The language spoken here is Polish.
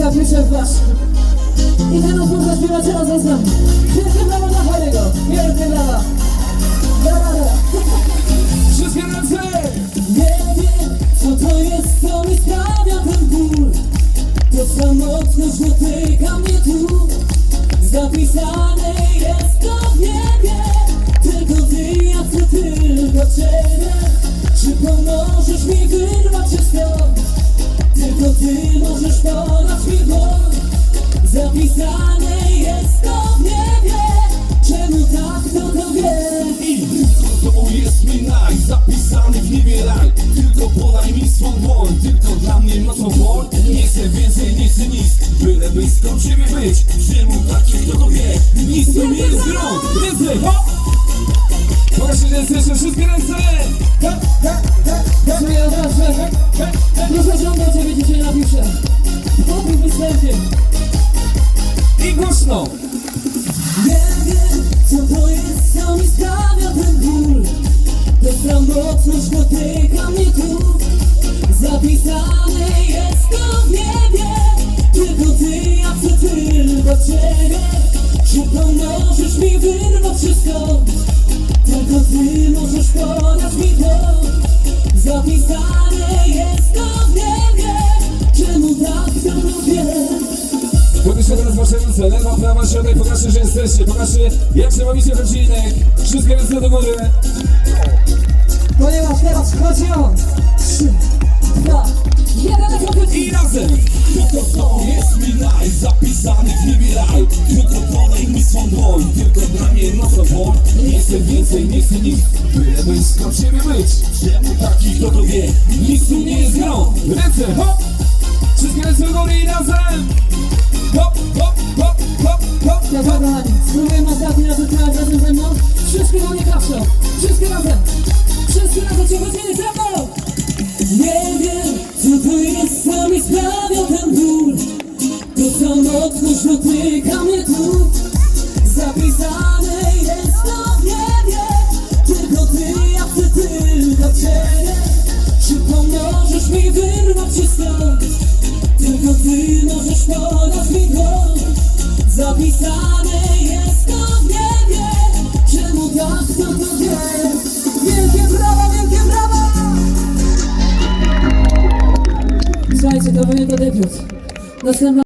zapiszę w wasz. I ten utwór zaśpiewacie razem z nami. Wielkie brawa dla Harry'ego. Wielkie brawa. Brawa, brawa. Wszystkie ręce! Nie wiem, co to jest, co mi sprawia ten ból To samotność dotyka mnie tu Zapisane jest to w niebie Tylko ty, ja chcę tylko ciebie Czy pomożesz mi Zapisane jest to w niebie Czemu tak, kto to wie? I to jest mi naj Zapisany w niebie raj Tylko podaj mi swą dłoń Tylko dla mnie nocą woń Nie chcę więcej, nie chcę nic Byle blisko ciebie być Czemu taki kto to wie Nic to nie jest grą Ręce, hop! Ręce, jeszcze wszystkie ręce! Głośno! Nie wiem, co to jest, co mi sprawia ten ból. To samotność dotyka mnie tu. Zapisane jest to w niebie. Tylko ty, ja chcę tylko ciebie. Czy pomożesz mi wyrwać stąd? Tylko ty możesz lewa, prawa, środek, pokażcie, że jesteście, pokażcie jak się bawicie w odcinek. Wszystkie ręce do góry. Ponieważ teraz wchodzi on. Trzy, dwa, jeden. I razem! Tylko to jest mi naj, zapisany w niebie raj Tylko podaj mi swą dłoń, tylko dla mnie nocą dłoń Nie chcę więcej, nie chcę nic, byle blisko ciebie być Czemu taki kto to wie, nic tu nie jest grą Ręce, hop! Wszystkie ręce do góry i razem! Hop, hop, hop, hop, hop, Dobra, spróbujemy ostatni raz wytrwać razem ze mną. Wszystkie do mnie. Wszystkie razem. Wszystkie razem cię chodzili ze mną. Nie wiem, co to jest, co mi sprawia ten ból. To samotność dotyka mnie tu. Zapisane তুমি তো দেখেছ